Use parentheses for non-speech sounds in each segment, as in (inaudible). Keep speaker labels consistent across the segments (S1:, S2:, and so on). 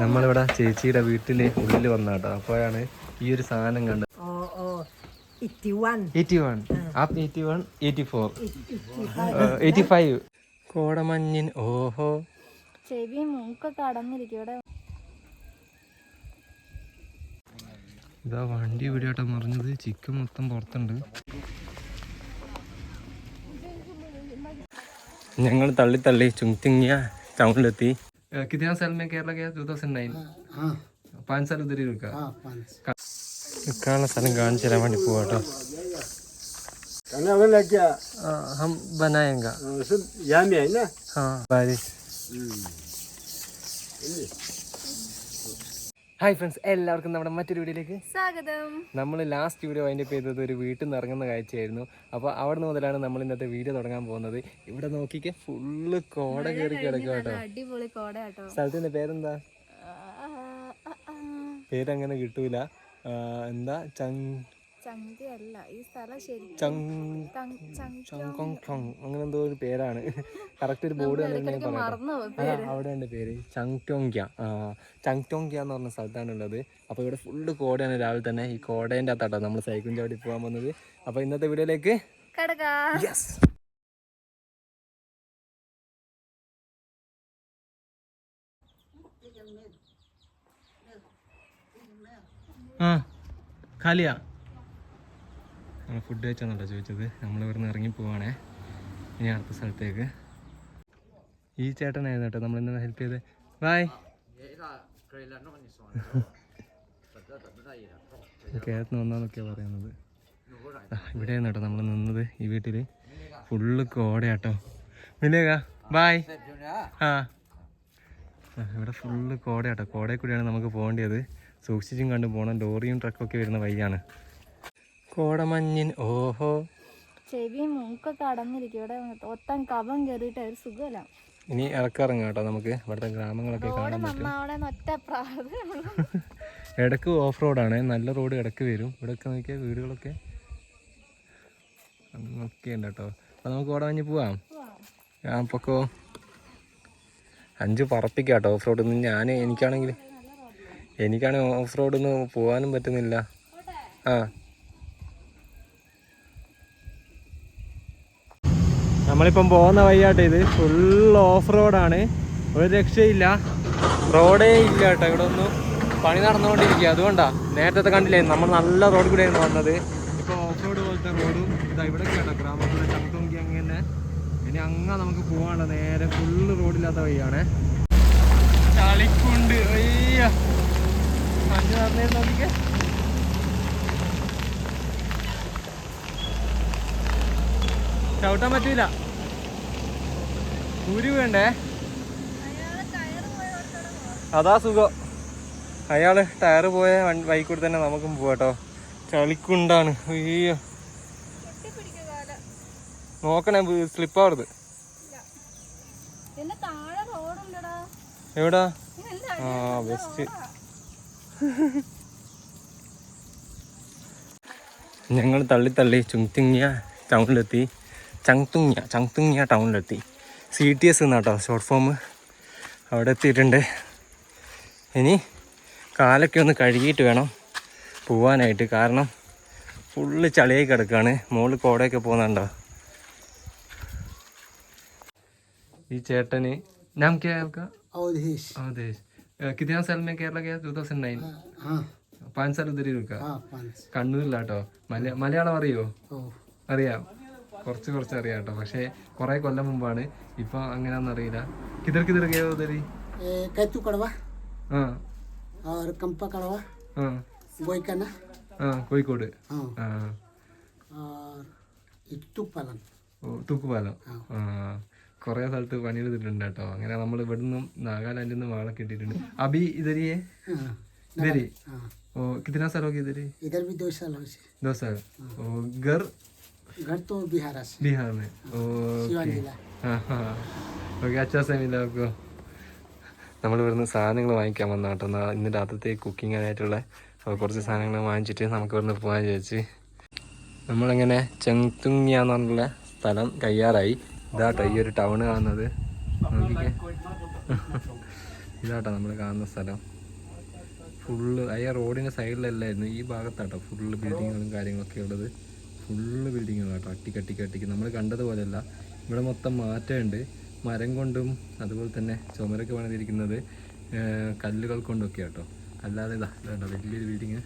S1: നമ്മളിവിടെ ചേച്ചിയുടെ വീട്ടിൽ ഉള്ളിൽ വന്നാട്ടോ. അപ്പോഴാണ് ഈ ഒരു സാധനം കണ്ടത്.
S2: 81.
S1: Eighty one app eighty one eighty four eighty five കോടമഞ്ഞിൻ ഓഹോ.
S3: ചെവി മൂക്കൊക്കെ അടഞ്ഞിരിക്കും ഇവിടെ.
S1: ഇതാ വണ്ടി ഇവിടെയാട്ടോ മറിഞ്ഞത്. ചിക്കൻ മൊത്തം പുറത്തുണ്ട്. ഞങ്ങൾ തള്ളി തള്ളി ചുങ്തിങ്ങിയ ടൗണിലെത്തി कितना साल में केरला गया 2009
S4: हाँ
S1: पाँच साल उधर ही रुका
S4: हाँ पाँच
S1: നിൽക്കാനുള്ള സ്ഥലം കാണിച്ചു തരാൻ വേണ്ടി പോവാട്ടോ
S4: खाना वाला लग गया
S1: ഹം ബനായേങ്ക
S4: सब यहाँ में है ना
S1: हाँ बारिश ഹായ് ഫ്രണ്ട്സ് എല്ലാവർക്കും നമ്മുടെ മറ്റൊരു വീഡിയോയിലേക്ക്
S3: സ്വാഗതം.
S1: നമ്മൾ ലാസ്റ്റ് വീഡിയോ അതിന്റെ ചെയ്തത് ഒരു വീട്ടിൽ നിന്ന് ഇറങ്ങുന്ന കാഴ്ചയായിരുന്നു. അപ്പോൾ അവിടെ നിന്ന് മുതലാണ് നമ്മൾ ഇന്നത്തെ വീഡിയോ തുടങ്ങാൻ പോകുന്നത്. ഇവിടെ നോക്കിക്കെ ഫുള്ള് കോട കയറി കിടക്കുക കേട്ടോ.
S3: അടിപൊളി കോട കേട്ടോ
S1: സ്ഥലത്തിന്റെ പേരെന്താ? പേരങ്ങനെ കിട്ടൂല. എന്താ? ചങ്
S3: ചന്തി അല്ല ഈ സ്ഥലം ശരി
S1: ചങ്
S3: തങ്- ചങ്-
S1: ചങ്കോങ് ടോങ് അങ്ങനെ എന്തോ ഒരു പേരാണ് കറക്റ്റ് ഒരു ബോർഡ് അവിടെ ഉണ്ട് പേര്. ചങ്ടോങ്ക്യ ചങ്ടോങ്ക്യ എന്ന് പറഞ്ഞ സ്ഥലത്താണ് ഉള്ളത്. അപ്പോൾ ഇവിടെ ഫുള്ള് കോടയാണ് രാവിലെ തന്നെ. ഈ കോടേന്റെ അകത്താട്ടോ നമ്മൾ സൈക്കിൾ ചവിടി പോകാൻ വന്നത് അപ്പോൾ ഇന്നത്തെ വീഡിയോയിലേക്ക് യെസ് ആ കാലിയാ. നമ്മൾ ഫുഡ് കഴിച്ചാന്നല്ലോ ചോദിച്ചത്. നമ്മൾ ഇവിടുന്ന് ഇറങ്ങി പോവാണേ. ഇനി അടുത്ത സ്ഥലത്തേക്ക്. ഈ ചേട്ടനായിരുന്നു കേട്ടോ നമ്മൾ ഇന്നലെ ഹെൽപ്പ് ചെയ്ത്. ബായ് (laughs) കേരളത്തിന് വന്നാന്നൊക്കെയാണ് പറയുന്നത്. ഇവിടെയാണ് കേട്ടോ നമ്മൾ നിന്നത് ഈ വീട്ടിൽ ഫുള്ള് കോടയാട്ടോ. മിലേക ബായ് ആ. ആ, ഇവിടെ ഫുള്ള് കോടയാട്ടോ. കോടയിൽ കൂടിയാണ് നമുക്ക് പോകേണ്ടത്. സൂക്ഷിച്ചും കണ്ടും പോകണം ലോറിയും ട്രക്കൊക്കെ വരുന്ന വഴിയാണ്. കോടമഞ്ഞിൻ ഓഹോ.
S3: ചെവി മൂക്കൊക്കെ അടഞ്ഞിരിക്കും ഇവിടെ ഒത്തം കവം കയറിയിട്ട് ഒരു സുഖമല്ല.
S1: ഇനി ഇറക്കിറങ്ങാം കേട്ടോ നമുക്ക്. ഇവിടുത്തെ ഗ്രാമങ്ങളൊക്കെ കാണാൻ പറ്റും. (laughs) ഇടയ്ക്ക് ഓഫ് റോഡാണ്. നല്ല റോഡ് ഇടയ്ക്ക് വരും. ഇവിടെയൊക്കെ നോക്കിയാൽ വീടുകളൊക്കെ ഒക്കെ ഉണ്ട് കേട്ടോ. അപ്പം നമുക്ക് ഓടാൻ കഴിഞ്ഞ് പോവാം. ഞാൻ പൊക്കോ. അഞ്ച് പറപ്പിക്കാം കേട്ടോ ഓഫ് റോഡിൽ നിന്ന് ഞാൻ എനിക്കാണെങ്കിൽ എനിക്കാണെങ്കിൽ ഓഫ് റോഡിൽ നിന്ന് പോകാനും പറ്റുന്നില്ല. ആ. നമ്മളിപ്പം പോകുന്ന വഴിയാട്ടോ ഇത്. ഫുൾ ഓഫ് റോഡാണ് ഒരു രക്ഷയില്ല. റോഡേ ഇല്ല കേട്ടോ. ഇവിടെ ഒന്നും പണി നടന്നുകൊണ്ടിരിക്കുക. അതുകൊണ്ടാ. നേരത്തെ കണ്ടില്ലേ നമ്മൾ നല്ല റോഡ് കൂടെയായിരുന്നു വന്നത്. ഇപ്പൊ ഓഫ് റോഡ് പോലത്തെ റോഡും ഇതാ ഇവിടെ കേട്ടോ. ഗ്രാമത്തിലെ ചങ്കുങ്കി അങ്ങനെ. ഇനി അങ്ങ നമുക്ക് പോകാനുള്ള നേരെ ഫുള്ള് റോഡില്ലാത്ത വഴിയാണ്. ചളിക്കുണ്ട്. ചവിട്ടാൻ പറ്റൂല. ഊരി വേണ്ടേ? അതാ സുഖം. അയാൾ ടയറ് പോയ ബൈക്കൂടെ തന്നെ നമുക്കും പോവാട്ടോ ചളിക്കുണ്ടാണ്. അയ്യോ. നോക്കണേ സ്ലിപ്പ് ആവരുത്
S3: പിന്നെ താഴെ റോഡുണ്ടടാ.
S1: എവിടാ? ആ ബെസ്റ്റ്. ഞങ്ങൾ തള്ളി തള്ളി ചുങ്തിങ്ങിയ ടൗണിലെത്തി. ചങ്തുങ്ങിയ ചങ്തുങ്ങിയ ടൗണിലെത്തി. സി ടി എസ് എന്നാട്ടോ ഷോർട്ട് ഫോം അവിടെ എത്തിയിട്ടുണ്ട്. ഇനി കാലൊക്കെ ഒന്ന് കഴുകിയിട്ട് വേണം പോവാനായിട്ട്. കാരണം ഫുള്ള് ചളിയായി കിടക്കുകയാണ് മുകളിൽ കോടയൊക്കെ പോകുന്നുണ്ടോ? ഈ ചേട്ടന് നാം കേ കിതാ കേരള ടൂ തൗസൻഡ്
S4: നയൻ
S1: പാഞ്ച് കണ്ണൂരിലാട്ടോ മലയാളം അറിയോ? അറിയാം. കുറച്ച് കുറച്ച് അറിയാം കേട്ടോ പക്ഷേ കുറെ കൊല്ലം മുമ്പാണ്. ഇപ്പൊ അങ്ങനെയാന്ന് അറിയില്ല. കിതിർ കിതിർ ഗയോ കോഴിക്കോട്
S4: കൈത്തു
S1: കടവ. തൂക്കുപാലം ആ സ്ഥലത്ത് പണിയെടുത്തിട്ടുണ്ട് കേട്ടോ. അങ്ങനെ നമ്മൾ നിന്നും നാഗാലാൻഡിൽ നിന്നും വാളെ കിട്ടിയിട്ടുണ്ട്. അബി ഇതരിയെ ഇതരി ഓ കിतना സ്ഥലമൊക്കെ ഇതരി गए इधर ही घर
S4: तो बिहार से
S1: बिहार में
S4: सिवान
S1: ओके
S4: जिला
S1: हाँ हाँ ओके अच्छा से मिला आपको നമ്മൾ ഇവിടുന്ന് സാധനങ്ങൾ വാങ്ങിക്കാൻ വന്ന കേട്ടോ നാ- ഇന്ന് രാത്രിത്തേക്ക് കുക്കിങ്ങിനായിട്ടുള്ള അപ്പോൾ കുറച്ച് സാധനങ്ങൾ വാങ്ങിച്ചിട്ട് നമുക്ക് ഇവിടുന്ന് പോകാൻ വിചാരിച്ച് നമ്മളങ്ങനെ ചെങ്തുങ്ങിയ എന്ന് പറഞ്ഞുള്ള സ്ഥലം കയ്യാറായി ഇതാട്ടോ ഈ ഒരു ടൗൺ കാണുന്നത് നോക്കിക്കേ (laughs) ഇതാട്ടോ നമ്മൾ കാണുന്ന സ്ഥലം ഫുള്ള് ആ റോഡിൻ്റെ സൈഡിലല്ലായിരുന്നു ഈ ഭാഗത്താട്ടോ ഫുള്ള് ബിൽഡിങ്ങുകളും കാര്യങ്ങളൊക്കെ ഉള്ളത് ഫുള്ള് ബിൽഡിങ്ങുകളാട്ടോ കട്ടി. അട്ടിക്ക് നമ്മൾ കണ്ടതുപോലെയല്ല. ഇവിടെ മൊത്തം മാറ്റമുണ്ട്. മരം കൊണ്ടും അതുപോലെ തന്നെ ചുമരൊക്കെ പണിതിരിക്കുന്നത് കല്ലുകൾ കൊണ്ടൊക്കെ കേട്ടോ. അല്ലാതെ ഇതാ ഇതാ വലിയൊരു ബിൽഡിങ്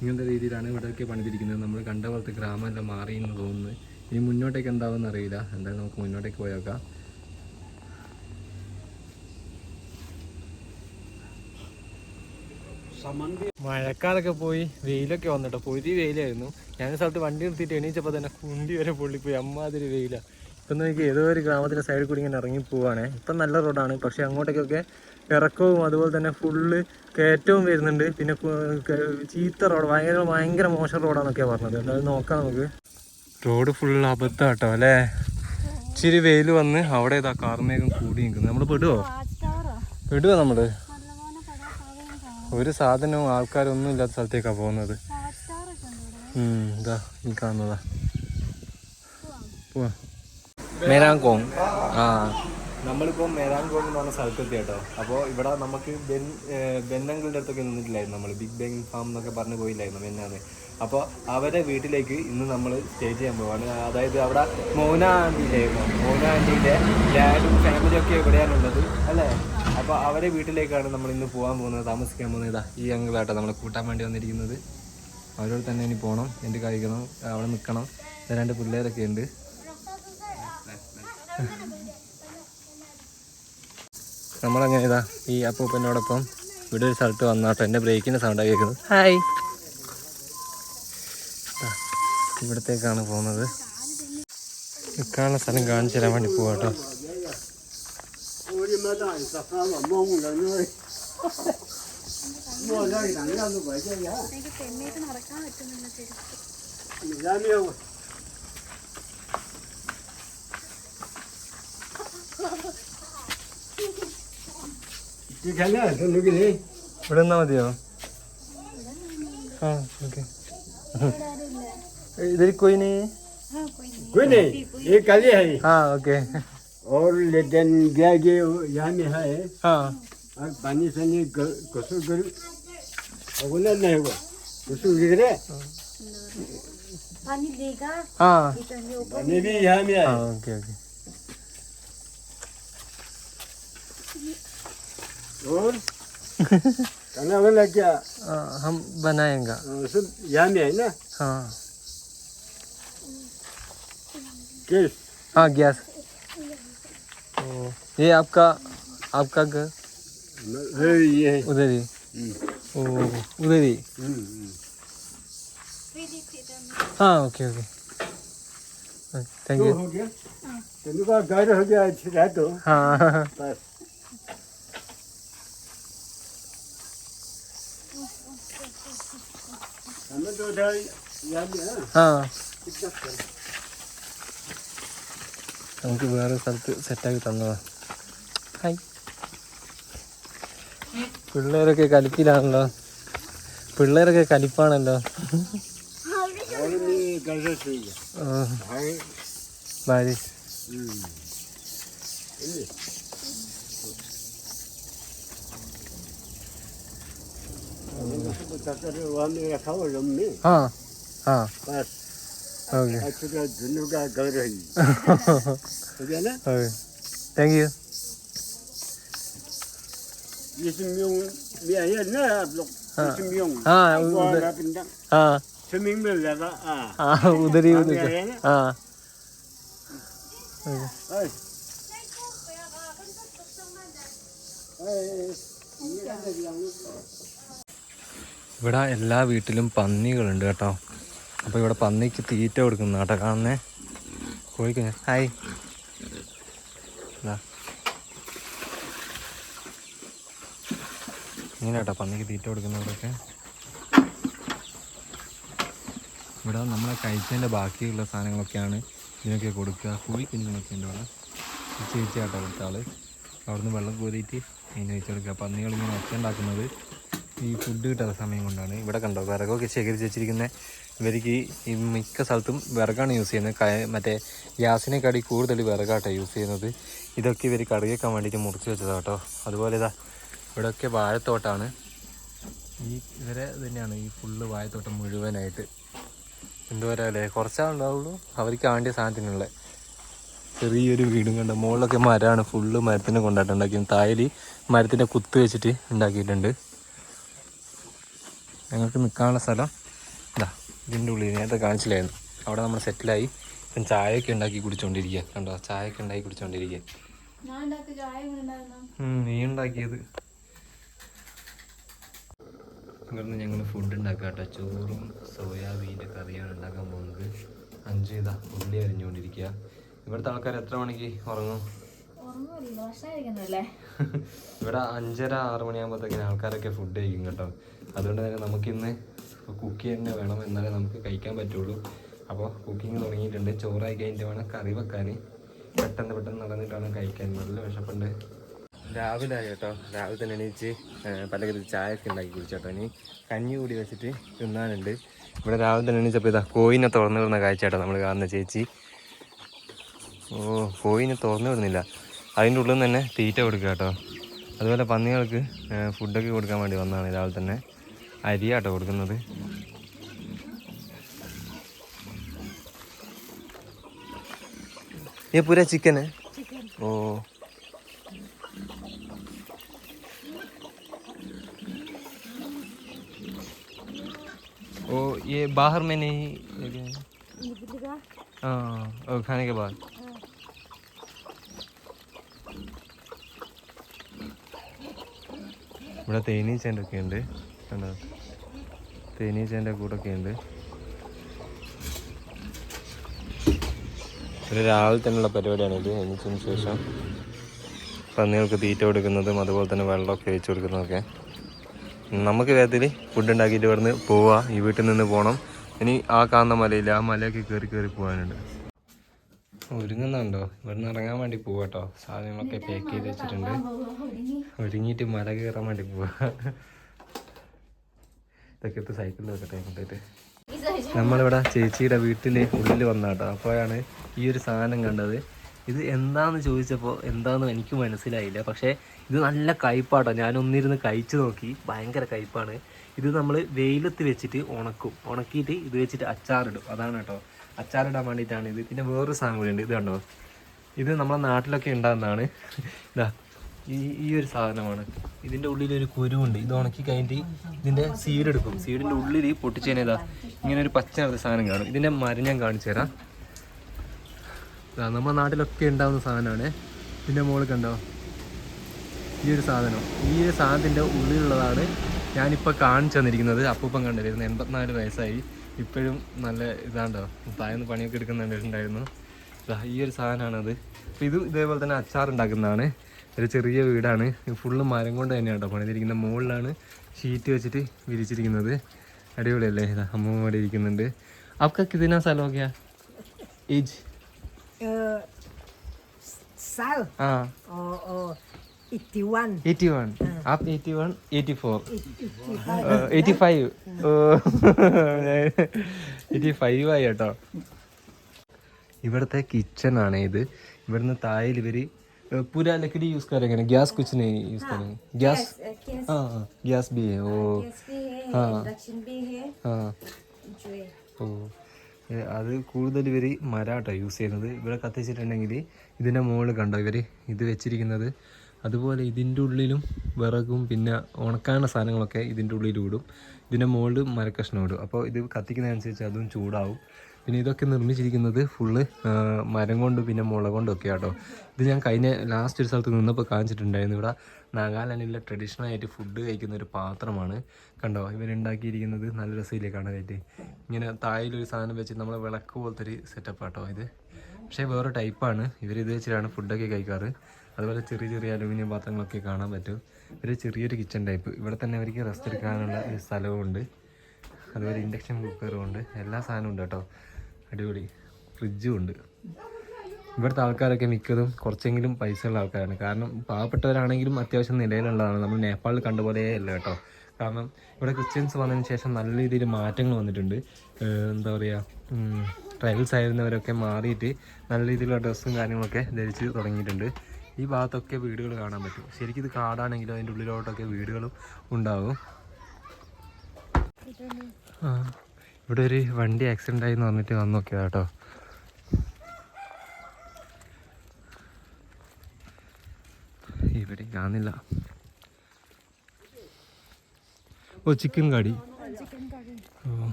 S1: ഇങ്ങനത്തെ രീതിയിലാണ് ഇവിടെയൊക്കെ പണിതിരിക്കുന്നത്. നമ്മൾ കണ്ട പോലത്തെ ഗ്രാമമെല്ലാം മാറിയെന്ന് തോന്നുന്നു. ഇനി മുന്നോട്ടേക്ക് എന്താവുമെന്ന് അറിയില്ല. എന്തായാലും നമുക്ക് മുന്നോട്ടേക്ക് പോയേക്കാം. മഴക്കാലൊക്കെ പോയി വെയിലൊക്കെ വന്നിട്ടോ. പൊരി വെയിലായിരുന്നു. ഞാൻ സ്ഥലത്ത് വണ്ടി നിർത്തിയിട്ട് എണീച്ചപ്പോൾ തന്നെ കുണ്ടി വരെ പൊള്ളിപ്പോയി. അമ്മാതിരി വെയിലാണ് ഇപ്പം നോക്കി ഏതോ ഒരു ഗ്രാമത്തിന്റെ സൈഡിൽ കൂടി ഇങ്ങനെ ഇറങ്ങി പോവാണേ. ഇപ്പം നല്ല റോഡാണ് പക്ഷേ അങ്ങോട്ടേക്കൊക്കെ ഇറക്കവും അതുപോലെ തന്നെ ഫുള്ള് കയറ്റവും വരുന്നുണ്ട്. പിന്നെ ചീത്ത റോഡ് ഭയങ്കര ഭയങ്കര മോശം റോഡാന്നൊക്കെയാണ് പറഞ്ഞത്. എന്തായാലും നോക്കാം നമുക്ക്. റോഡ് ഫുൾ അബദ്ധമാട്ടോ അല്ലേ? ഇച്ചിരി വെയിൽ വന്ന് അവിടെ ഇതാ കാർമേഘം കൂടി നിൽക്കുന്നത് നമ്മൾ പെടുവോ? പെടുവോ നമ്മൾ
S3: നല്ലപോലെ പല സാധനം കാണാം
S1: ഒരു സാധനവും ആൾക്കാരൊന്നും ഇല്ലാത്ത സ്ഥലത്തേക്കാണ് പോകുന്നത്. ഇതാ ഈ കാണുന്നതാ. പോവാ മേരാങ്കോങ്. ആ. നമ്മളിപ്പോൾ മേരാങ്കോങ് എന്ന് പറഞ്ഞ സ്ഥലത്തെത്തി കേട്ടോ. അപ്പോൾ ഇവിടെ നമുക്ക് ബെൻ ബെന്നങ്കിളുടെ അടുത്തൊക്കെ നിന്നിട്ടില്ലായിരുന്നു നമ്മൾ ബിഗ് ബാങ് ഫാം എന്നൊക്കെ പറഞ്ഞ് പോയില്ലായിരുന്നു ബെന്നാന്ന്. അപ്പോൾ അവരെ വീട്ടിലേക്ക് ഇന്ന് നമ്മൾ സ്റ്റേ ചെയ്യാൻ പോവാണ്. അതായത് അവിടെ മോന ആന്റിയിലായിരുന്നു മോന ആന്റിയുടെ ഡാഡും ഫാമിലിയൊക്കെ എവിടെയാണുള്ളത് അല്ലേ? അപ്പോൾ അവരെ വീട്ടിലേക്കാണ് നമ്മൾ ഇന്ന് പോകാൻ പോകുന്നത് താമസിക്കാൻ പോകുന്നത്. ഇതാ ഈ അങ്കിളാട്ടോ നമ്മളെ കൂട്ടാൻ വേണ്ടി വന്നിരിക്കുന്നത്. അവരോട് തന്നെ ഇനി പോകണം എന്റെ കഴിക്കണം അവിടെ നിൽക്കണം. രണ്ട് പിള്ളേരൊക്കെ ഉണ്ട്. നമ്മളങ്ങനെ ഇതാ ഈ അപ്പൂപ്പനോടൊപ്പം ഇവിടെ ഒരു സ്ഥലത്ത് വന്നാട്ടോ എന്റെ ബ്രേക്കിന്റെ സൗണ്ടാണ് കേൾക്കുന്നത്. ഹായ്. ഇവിടത്തേക്കാണ് പോകുന്നത്. നിൽക്കാനുള്ള സ്ഥലം കാണിച്ചു തരാൻ വേണ്ടി പോവാട്ടോ ഇവിടെ മേത്താൻ സഹാ മോങ്ങും കഴിഞ്ഞു മോനായി നല്ലൊന്നും പറ്റില്ല
S3: എനിക്ക് തെന്നേക്ക് നടക്കാൻ പറ്റുന്നില്ല ശരിക്കും നിജാമിയാവും
S1: ഇവിടെ നിന്നാ മതിയോ ആ ഓക്കെ ഇതിൽ കൊയിനെ
S5: കൊയിനെ ഈ കളിയായി
S1: ആ ഓക്കെ
S5: और लेदन गया ये यहाँ में है।
S1: हाँ।
S5: और पानी से नहीं कसू कर बोला नहीं हुआ। कसूर गिर रहे
S3: पानी देगा। हाँ।
S5: पानी भी यहाँ में
S1: है।
S5: हाँ
S1: ओके ओके।
S5: और? खाना वाला क्या?
S1: आ, (laughs) हाँ, हम बनाएँगा।
S5: हाँ, सब यहाँ में है ना?
S1: हाँ।
S5: गैस
S1: हाँ गैस। ये आपका आपका घर?
S5: ये
S1: उधर ही। उधर ही?
S5: हम्म, हम्म।
S1: हाँ ओके ओके थैंक यू
S5: हो गया। का घर हो गया अच्छा तो
S1: हाँ।
S5: बस। हमें तो उधर यहाँ में है।
S1: हाँ। നമുക്ക് വേറെ സ്ഥലത്ത് സെറ്റാക്കി തന്നതാ ഹായ് പിള്ളേരൊക്കെ കലിപ്പിലാണല്ലോ പിള്ളേരൊക്കെ കലിപ്പാണല്ലോ
S5: और नहीं घर से ही है
S1: ആ,
S5: भाई
S1: ഭാര്യ
S5: हम्म वहाँ में रखा हुआ रूम में
S1: हाँ हाँ
S5: बस
S1: ഓക്കെ
S5: अच्छा दोनों का घर है हो गया ना
S1: ഓക്കെ താങ്ക് യു
S5: ये सम्यूंग में है ना आप लोग
S1: हाँ।
S5: सम्यूंग
S1: हाँ,
S5: वो
S1: उधर-
S5: वाला पिंडा
S1: हाँ
S5: सम्यूंग में लगा हाँ
S1: हाँ उधर ही
S5: हाँ,
S1: उधर
S5: में
S1: से
S5: है ना?
S1: हाँ
S5: ओए ओए ये क्या कर रहा हूँ
S1: ഇവിടെ എല്ലാ വീട്ടിലും പന്നികളുണ്ട് കേട്ടോ അപ്പോൾ ഇവിടെ പന്നിക്ക് തീറ്റ കൊടുക്കുന്ന കേട്ടോ. കാണുന്നേ? കോഴിക്കുഞ്ഞ് ഹായ്. ഇങ്ങനെ കേട്ടോ പന്നിക്ക് തീറ്റ കൊടുക്കുന്നവരൊക്കെ. ഇവിടെ നമ്മളെ കഴിച്ചതിന്റെ ബാക്കിയുള്ള സാധനങ്ങളൊക്കെയാണ് ഇതിനൊക്കെ കൊടുക്കുക. കോഴിക്കുഞ്ഞുങ്ങളൊക്കെ ഉണ്ട് ഇവിടെ. ചേച്ചി കേട്ടോ കൊടുത്താൾ അവിടുന്ന് വെള്ളം കോരിയിട്ട് അതിന് വെച്ച് കൊടുക്കുക. പന്നികളിങ്ങനെ ഒച്ച ഉണ്ടാക്കുന്നത് ഈ ഫുഡ് കിട്ടാത്ത സമയം കൊണ്ടാണ്. ഇവിടെ കണ്ടോ വിറകൊക്കെ ശേഖരിച്ച് വെച്ചിരിക്കുന്ന. ഇവർക്ക് ഈ മിക്ക സ്ഥലത്തും വിറകാണ് യൂസ് ചെയ്യുന്നത്. ക മറ്റേ ഗ്യാസിനെക്കാട്ടി കൂടുതൽ വിറകാട്ടോ യൂസ് ചെയ്യുന്നത്. ഇതൊക്കെ ഇവർ കറി വേണ്ടിയിട്ട് മുറിച്ച് വെച്ചതാണ് കേട്ടോ അതുപോലെ ഇതാ ഇവിടെയൊക്കെ വാഴത്തോട്ടാണ്. ഈ ഇവരെ തന്നെയാണ് ഈ ഫുള്ള് വാഴത്തോട്ടം മുഴുവനായിട്ട്. എന്തുപോലെ അല്ലേ കുറച്ചാ ഉണ്ടാവുള്ളൂ അവർക്ക് ആണ്ടിയ സാധനത്തിനുള്ള ചെറിയൊരു വീടും കണ്ട മുകളിലൊക്കെ മരമാണ്. ഫുള്ള് മരത്തിനെ കൊണ്ടായിട്ടുണ്ടാക്കി തായലി മരത്തിന്റെ കുത്ത് വെച്ചിട്ട് ഉണ്ടാക്കിയിട്ടുണ്ട്. ഞങ്ങൾക്ക് നിൽക്കാനുള്ള സ്ഥലം ഇതാ. ഇതിന്റെ ഉള്ളിൽ നേരത്തെ കാണിച്ചില്ലായിരുന്നു. അവിടെ നമ്മൾ സെറ്റിലായി. ഇപ്പം ചായയൊക്കെ ഉണ്ടാക്കി കുടിച്ചോണ്ടിരിക്കുക കണ്ടോ? ചായയൊക്കെ ഉണ്ടാക്കി ഉം, നീ ഉണ്ടാക്കിയത്. ഇവിടുന്ന് ഞങ്ങൾ ഫുഡ് ഉണ്ടാക്കുക കേട്ടോ. ചോറും സോയാബീന്റെ കറിയാണ് ഉണ്ടാക്കാൻ പോകുന്നത്. അഞ്ച് ഇതാ ഉള്ളി അരിഞ്ഞുകൊണ്ടിരിക്കുക. ഇവിടുത്തെ ആൾക്കാർ എത്ര മണിക്ക് ഉറങ്ങും? (laughs) ഇവിടെ അഞ്ചര ആറ് മണിയാകുമ്പോഴത്തേക്കിന് ആൾക്കാരൊക്കെ ഫുഡ് കഴിക്കും കേട്ടോ. അതുകൊണ്ട് തന്നെ നമുക്കിന്ന് കുക്ക് തന്നെ വേണം എന്നാലേ നമുക്ക് കഴിക്കാൻ പറ്റുള്ളൂ. അപ്പോൾ കുക്കിംഗ് തുടങ്ങിയിട്ടുണ്ട്. ചോറായി കഴിഞ്ഞിട്ട് വേണം കറി വെക്കാൻ. പെട്ടെന്ന് പെട്ടെന്ന് നടന്നിട്ടാണ് കഴിക്കാൻ. നല്ല വിശപ്പുണ്ട്. രാവിലെ ആയി കേട്ടോ. രാവിലെ തന്നെ എണീച്ച് പലകത്തിൽ ചായ ഒക്കെ ഉണ്ടാക്കി കുടിച്ചോട്ടോ ഇനി. കഞ്ഞി കൂടി വെച്ചിട്ട് തിന്നാനുണ്ട്. ഇവിടെ രാവിലെ തന്നെ എണീച്ചപ്പോൾ ഇതാ കോയിനെ തുറന്നു വിടുന്ന കാഴ്ചയാട്ടോ നമ്മൾ കാണുന്ന ചേച്ചി. ഓ കോയിനെ തുറന്നു വിടുന്നില്ല. അതിന്റെ ഉള്ളിൽ നിന്ന് തന്നെ തീറ്റ കൊടുക്കുക കേട്ടോ. അതുപോലെ പന്നികൾക്ക് ഫുഡൊക്കെ കൊടുക്കാൻ വേണ്ടി വന്നതാണ് രാവിലെ തന്നെ. അരിയാട്ടോ കൊടുക്കുന്നത് ये पूरा चिकन है ओ ओ ये बाहर में नहीं लेके आए? हाँ और खाने के बाद ഇവിടെ തേനീച്ചേൻ്റെ ഒക്കെ ഉണ്ട് കണ്ടോ തേനീച്ചേന്റെ കൂടൊക്കെ ഉണ്ട്. ഒരു രാവിലെ തന്നെയുള്ള പരിപാടിയാണ് ഇത്. എണീച്ചതിന് ശേഷം പന്നികൾക്ക് തീറ്റ കൊടുക്കുന്നതും അതുപോലെ തന്നെ വെള്ളമൊക്കെ ഒഴിച്ചു കൊടുക്കുന്നതൊക്കെ. നമുക്ക് വേഗത്തിൽ ഫുഡ് ഉണ്ടാക്കിയിട്ട് ഇവിടുന്ന് പോവുക ഈ വീട്ടിൽ നിന്ന് പോകണം ഇനി ആ കാണുന്ന മലയില്ല ആ മലയൊക്കെ കയറി കയറി പോകാനുണ്ട്. ഒരുങ്ങുന്നുണ്ടോ? ഇവിടുന്ന് ഇറങ്ങാൻ വേണ്ടി പോവാട്ടോ. സാധനങ്ങളൊക്കെ പാക്ക് ചെയ്ത് വെച്ചിട്ടുണ്ട്. ഒരുങ്ങിയിട്ട് മല കയറാൻ വേണ്ടി പോവാ. ഇതൊക്കെ എടുത്ത് സൈക്കിളിൽ വെക്കട്ടെ കൊണ്ടിട്ട്. നമ്മളിവിടെ ചേച്ചിയുടെ വീട്ടിൽ ഉള്ളിൽ വന്നാട്ടോ. അപ്പോഴാണ് ഈ ഒരു സാധനം കണ്ടത്. ഇത് എന്താന്ന് ചോദിച്ചപ്പോൾ എന്താന്ന് എനിക്ക് മനസ്സിലായില്ല. പക്ഷേ ഇത് നല്ല കയ്പാട്ടോ. ഞാനൊന്നിരുന്ന് കഴിച്ചു നോക്കി. ഭയങ്കര കയ്പാണ്. ഇത് നമ്മൾ വെയിലത്ത് വെച്ചിട്ട് ഉണക്കും. ഉണക്കിയിട്ട് ഇത് വെച്ചിട്ട് അച്ചാറിടും. അതാണ് കേട്ടോ അച്ചാറിടാൻ വേണ്ടിയിട്ടാണ് ഇത്. പിന്നെ വേറൊരു സാധനം കൂടി ഉണ്ട്. ഇത് കണ്ടോ? ഇത് നമ്മളെ നാട്ടിലൊക്കെ ഉണ്ടാകുന്നതാണ്. (laughs) ഇതാ ഈ ഈ ഒരു സാധനമാണ്. ഇതിന്റെ ഉള്ളിൽ ഒരു കുരുവുണ്ട്. ഇത് ഉണക്കി കഴിഞ്ഞിട്ട് ഇതിന്റെ സീഡെടുക്കും സീഡിന്റെ ഉള്ളിൽ പൊട്ടിച്ചതിനേതാ ഇങ്ങനെ ഒരു പച്ച നിറത്തെ സാധനം കാണും. ഇതിന്റെ മരം ഞാൻ കാണിച്ചു തരാം. നമ്മുടെ നാട്ടിലൊക്കെ ഉണ്ടാകുന്ന സാധനമാണ്. ഇതിന്റെ മുകളിൽ കണ്ടോ? ഈ ഒരു സാധനം. ഈ ഒരു സാധനത്തിന്റെ ഉള്ളിലുള്ളതാണ് ഞാനിപ്പോൾ കാണിച്ചു തന്നിരിക്കുന്നത്. അപ്പൂപ്പം കണ്ടിരുന്നു എൺപത്തിനാല് വയസ്സായി. ഇപ്പോഴും നല്ല ഇതാണ്ടോ? താഴ്ന്ന് പണിയൊക്കെ എടുക്കുന്നുണ്ടായിരുന്നു. ഈ ഒരു സാധനമാണത്. അപ്പോൾ ഇത് ഇതേപോലെ തന്നെ അച്ചാർ ഉണ്ടാക്കുന്നതാണ് ഒരു ചെറിയ വീടാണ് ഫുള്ള് മരം കൊണ്ട് തന്നെയാണ് കേട്ടോ പണിതിരിക്കുന്നത് മുകളിലാണ് ഷീറ്റ് വെച്ചിട്ട് വിരിച്ചിരിക്കുന്നത് അടിപൊളിയല്ലേ ഇതാ അമ്മ ഇവിടെ ഇരിക്കുന്നുണ്ട് आपका कितना साल हो गया एज
S2: Uh, Sal
S1: हाँ
S2: or, or 81.
S1: 81 आप 81 84 എയ്റ്റി ഫൈവ് എയ്റ്റി ഫൈവ് ആയി കേട്ടോ ഇവിടുത്തെ കിച്ചൺ ആണ് ഇത് ഇവിടുന്ന് തായിൽ ഇവര് पूरा लकड़ी यूज करेंगे गैस कुछ नहीं यूज करेंगे गैस हाँ हाँ गैस भी है ओ हाँ हाँ ഓ ഏ, അത് കൂടുതൽ ഇവർ മരാട്ടോ യൂസ് ചെയ്യുന്നത് ഇവിടെ കത്തിച്ചിട്ടുണ്ടെങ്കിൽ ഇതിൻ്റെ മുകളിൽ കണ്ടോ ഇവർ ഇത് വെച്ചിരിക്കുന്നത് അതുപോലെ ഇതിൻ്റെ ഉള്ളിലും വിറകും പിന്നെ ഉണക്കാനുള്ള സാധനങ്ങളൊക്കെ ഇതിൻ്റെ ഉള്ളിൽ ഇടും ഇതിൻ്റെ മുകളിൽ മരക്കഷ്ണം ഇടും അപ്പോൾ ഇത് കത്തിക്കുന്നതനുസരിച്ച് അതും ചൂടാവും പിന്നെ ഇതൊക്കെ നിർമ്മിച്ചിരിക്കുന്നത് ഫുള്ള് മരം കൊണ്ട് പിന്നെ മുള കൊണ്ടൊക്കെ ആട്ടോ ഇത് ഞാൻ കഴിഞ്ഞ ലാസ്റ്റ് ഒരു സ്ഥലത്ത് നിന്നപ്പോൾ കാണിച്ചിട്ടുണ്ടായിരുന്നു. ഇവിടെ നാഗാലാൻഡിലെ ട്രഡീഷണൽ ആയിട്ട് ഫുഡ് കഴിക്കുന്ന ഒരു പാത്രമാണ്. കണ്ടോ? ഇവരുണ്ടാക്കിയിരിക്കുന്നത് നല്ല രസമില്ലേ കാണാനായിട്ട്. ഇങ്ങനെ തായിലൊരു സാധനം വെച്ച് നമ്മൾ വിളക്ക് പോലത്തെ ഒരു സെറ്റപ്പ് ആട്ടോ ഇത്. പക്ഷേ വേറെ ടൈപ്പാണ് ഇവർ ഇത് വെച്ചിട്ടാണ് ഫുഡൊക്കെ കഴിക്കാറ്. അതുപോലെ ചെറിയ ചെറിയ അലുമിനിയം പാത്രങ്ങളൊക്കെ കാണാൻ പറ്റും. ഒരു ചെറിയൊരു കിച്ചൺ ടൈപ്പ് ഇവിടെ തന്നെ അവർക്ക് റെസ്റ്റ് എടുക്കാനുള്ള ഒരു സ്ഥലവും ഉണ്ട് അതുപോലെ ഇൻഡക്ഷൻ കുക്കറും ഉണ്ട്. എല്ലാ സാധനവും ഉണ്ട് കേട്ടോ. അടിപൊളി. ഫ്രിഡ്ജും ഉണ്ട് ഇവിടുത്തെ ആൾക്കാരൊക്കെ മിക്കതും കുറച്ചെങ്കിലും പൈസ ഉള്ള ആൾക്കാരാണ്. കാരണം പാവപ്പെട്ടവരാണെങ്കിലും അത്യാവശ്യം നിലയിലുള്ളതാണ്. നമ്മൾ നേപ്പാളിൽ കണ്ട പോലെയല്ല കേട്ടോ. കാരണം ഇവിടെ ക്രിസ്ത്യൻസ് വന്നതിന് ശേഷം നല്ല രീതിയിൽ മാറ്റങ്ങൾ വന്നിട്ടുണ്ട്. എന്താ പറയുക ട്രൈബൽസ് ആയിരുന്നവരൊക്കെ മാറിയിട്ട് നല്ല രീതിയിലുള്ള ഡ്രസ്സും കാര്യങ്ങളൊക്കെ ധരിച്ച് തുടങ്ങിയിട്ടുണ്ട്. ഈ ഭാഗത്തൊക്കെ വീടുകൾ കാണാൻ പറ്റും. ശരിക്കും ഇത് കാടാണെങ്കിലും അതിന്റെ ഉള്ളിലോട്ടൊക്കെ വീടുകളും ഉണ്ടാകും ആ. ഇവിടെ ഒരു വണ്ടി ആക്സിഡന്റ് ആയി എന്ന് പറഞ്ഞിട്ട് വന്ന് നോക്കിയതാ കേട്ടോ ഇവിടെ കാണുന്നില്ല. ഓ ചിക്കൻ കാടി. ഓ.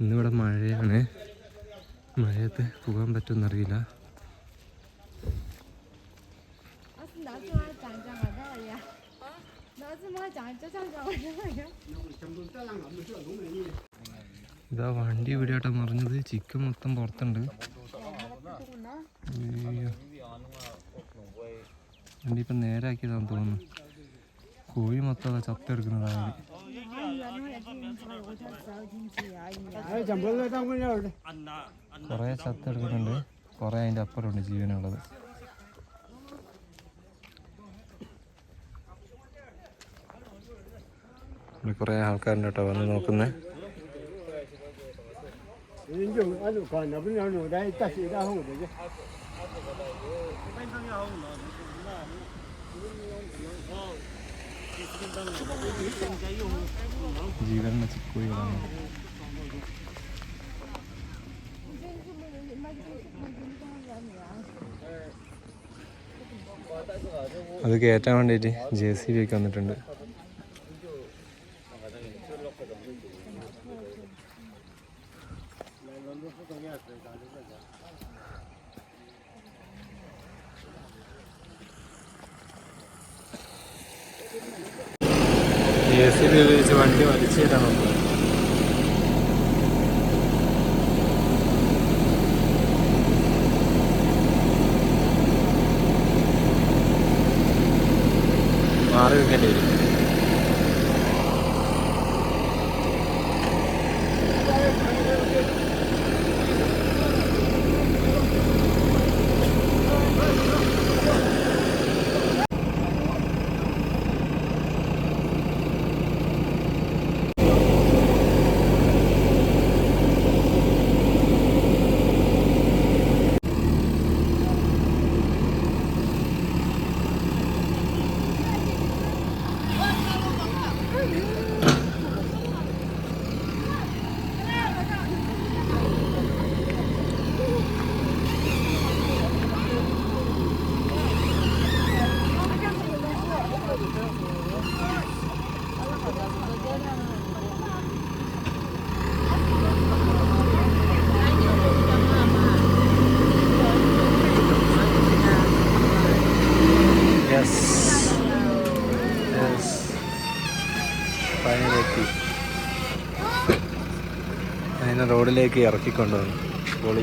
S1: ഇന്നിവിടെ മഴയാണ്. മഴയത്ത് പോകാൻ പറ്റുമെന്നറിയില്ല. ഇതാ വണ്ടി ഇവിടെയാട്ടോ മറിഞ്ഞത്. ചിക്കൻ മൊത്തം പുറത്തുണ്ട്. വണ്ടി ഇപ്പം നേരാക്കിയതാന്ന് തോന്നുന്നു. കോഴി മൊത്തം അതാ ചത്തെടുക്കുന്നതാണ് കുറേ ചത്തെടുക്കുന്നുണ്ട് കുറേ അതിന്റെ അപ്പുറമുണ്ട് ജീവനുള്ളത്. ഇവിടെ കുറേ ആൾക്കാരുണ്ട് കേട്ടോ വന്ന് നോക്കുന്നത് ജീവൻ ചിക്കുകളാണ് അത് കയറ്റാൻ വേണ്ടിയിട്ട് ജെ സി ബി ഒക്കെ വന്നിട്ടുണ്ട്. റോഡിലേക്ക് ഇറക്കിക്കൊണ്ടുവന്നു. പൊളി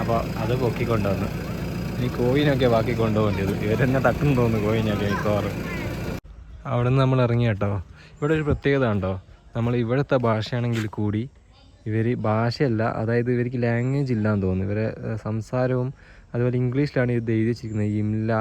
S1: അപ്പോൾ അത് പൊക്കിക്കൊണ്ടുവന്നു. ഇനി കോയിനൊക്കെ ബാക്കി കൊണ്ടുപോകേണ്ടത് ഇവരെന്നെ തട്ടും തോന്നുന്നു കോയിനൊക്കെ മിക്കവാറും. അവിടെ നിന്ന് നമ്മൾ ഇറങ്ങി കേട്ടോ. ഇവിടെ ഒരു പ്രത്യേകത ഉണ്ടോ? നമ്മൾ ഇവിടുത്തെ ഭാഷയാണെങ്കിൽ കൂടി ഇവർ ഭാഷയല്ല അതായത് ഇവർക്ക് ലാംഗ്വേജ് ഇല്ലാന്ന് തോന്നുന്നു. ഇവരെ സംസാരവും അതുപോലെ ഇംഗ്ലീഷിലാണ് ഇത് എഴുതി വെച്ചിരിക്കുന്നത് ഇംല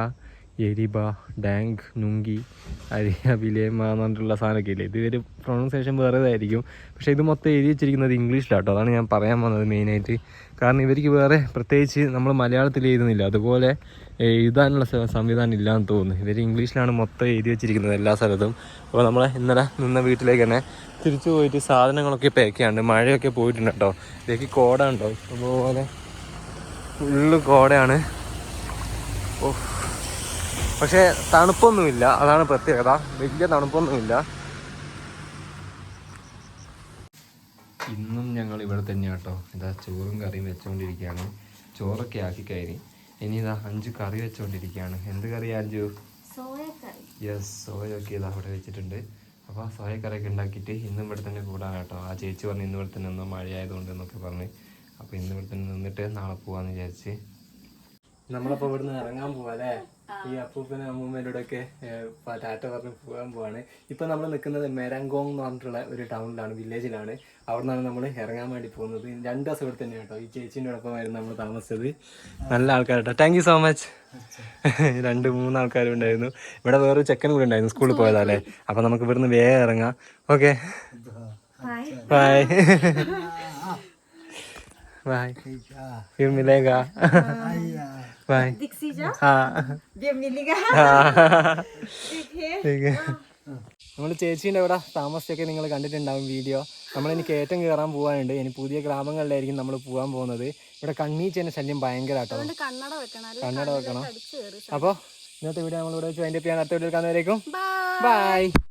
S1: എരിബ ഡാങ്ക് നുങ്കി അരിയ വിലേമ എന്ന് പറഞ്ഞിട്ടുള്ള സാധനമൊക്കെ ഇല്ലേ? ഇതൊരു പ്രൊണൗൺസിയേഷൻ വേറേതായിരിക്കും. പക്ഷേ ഇത് മൊത്തം എഴുതി വെച്ചിരിക്കുന്നത് ഇംഗ്ലീഷിലാട്ടോ. അതാണ് ഞാൻ പറയാൻ വന്നത് മെയിനായിട്ട്. കാരണം ഇവർക്ക് വേറെ പ്രത്യേകിച്ച് നമ്മൾ മലയാളത്തിൽ എഴുതുന്നില്ല. അതുപോലെ എഴുതാനുള്ള സംവിധാനം ഇല്ലാന്ന് തോന്നുന്നു. ഇവർ ഇംഗ്ലീഷിലാണ് മൊത്തം എഴുതി വെച്ചിരിക്കുന്നത് എല്ലാ സ്ഥലത്തും. അപ്പോൾ നമ്മൾ ഇന്നലെ നിന്ന വീട്ടിലേക്ക് തന്നെ തിരിച്ചു പോയിട്ട് സാധനങ്ങളൊക്കെ പാക്കിയാണ്ട് മഴയൊക്കെ പോയിട്ടുണ്ട് കേട്ടോ. ഇതൊക്കെ കോട ഉണ്ടോ? അതുപോലെ ഫുള്ള് കോടയാണ്. ഓ പക്ഷേ തണുപ്പൊന്നുമില്ല. അതാണ് പ്രത്യേകത. വലിയ തണുപ്പൊന്നുമില്ല. ഇന്നും ഞങ്ങൾ ഇവിടെ തന്നെ കേട്ടോ. ഇതാ ചോറും കറിയും വെച്ചുകൊണ്ടിരിക്കുകയാണ് ചോറൊക്കെ ആക്കി കയറി. ഇനി ഇതാ അഞ്ച് കറി വെച്ചുകൊണ്ടിരിക്കുകയാണ് എന്ത് കറി അഞ്ചു യെസ് സോയൊക്കെ ഇതാ അവിടെ വെച്ചിട്ടുണ്ട്. അപ്പോൾ സോയ കറിയൊക്കെ ഉണ്ടാക്കിയിട്ട് ഇന്നും ഇവിടെ തന്നെ കൂടാൻ കേട്ടോ. ആ ചേച്ചി പറഞ്ഞു ഇന്ന് ഇവിടെ തന്നെ ഒന്ന് മഴയായതുകൊണ്ട് എന്നൊക്കെ പറഞ്ഞ്. അപ്പോൾ ഇന്ന് ഇവിടെ തന്നെ നിന്നിട്ട് നാളെ പോവാന്ന് വിചാരിച്ച്. നമ്മളപ്പോൾ ഇവിടുന്ന് ഇറങ്ങാൻ പോവാ അല്ലേ? ഈ അപ്പൂപ്പനും അമ്മൂമ്മേനോടൊക്കെ ടാറ്റ പറഞ്ഞ് പോകാൻ പോവാണ്. ഇപ്പൊ നമ്മൾ നിൽക്കുന്നത് മെരാങ്കോങ് എന്ന് പറഞ്ഞിട്ടുള്ള ഒരു ടൗണിലാണ് വില്ലേജിലാണ്. അവിടെ നിന്നാണ് നമ്മൾ ഇറങ്ങാൻ വേണ്ടി പോകുന്നത്. രണ്ട് ദിവസം ഇവിടെ തന്നെ കേട്ടോ. ഈ ചേച്ചീന്റെടൊപ്പമായിരുന്നു നമ്മൾ താമസിച്ചത്. നല്ല ആൾക്കാർ താങ്ക് യു സോ മച്ച് രണ്ട് മൂന്ന് ആൾക്കാരും ഉണ്ടായിരുന്നു. ഇവിടെ വേറൊരു ചെക്കൻ കൂടി ഉണ്ടായിരുന്നു സ്കൂളിൽ പോയതല്ലേ? അപ്പൊ നമുക്ക് ഇവിടുന്ന് വേഗം ഇറങ്ങാം. ഓക്കെ ബൈ ബൈ ഫിർ മിലേഗാ बाय हाँ हाँ ठीक है നമ്മൾ ചേച്ചീൻ്റെ അവിടെ താമസിച്ചൊക്കെ നിങ്ങൾ കണ്ടിട്ടുണ്ടാവും വീഡിയോ നമ്മളിനി കയറ്റം കയറാൻ പോകാനുണ്ട് ഇനി പുതിയ ഗ്രാമങ്ങളിലായിരിക്കും നമ്മൾ പോകാൻ പോകുന്നത് ഇവിടെ കണ്ണീച്ചേൻ്റെ ശല്യം ഭയങ്കര കേട്ടോ
S3: കണ്ണട വെക്കണം
S1: കണ്ണട വെക്കണം
S3: അടിച്ചു കയറി
S1: അപ്പോൾ ഇന്നത്തെ വീഡിയോ നമ്മളിവിടെ വെച്ച് അതിൻ്റെ ചെയ്യാൻ അടുത്ത വീഡിയോ കാണുന്നവരേക്കും
S3: ബൈ
S1: ബൈ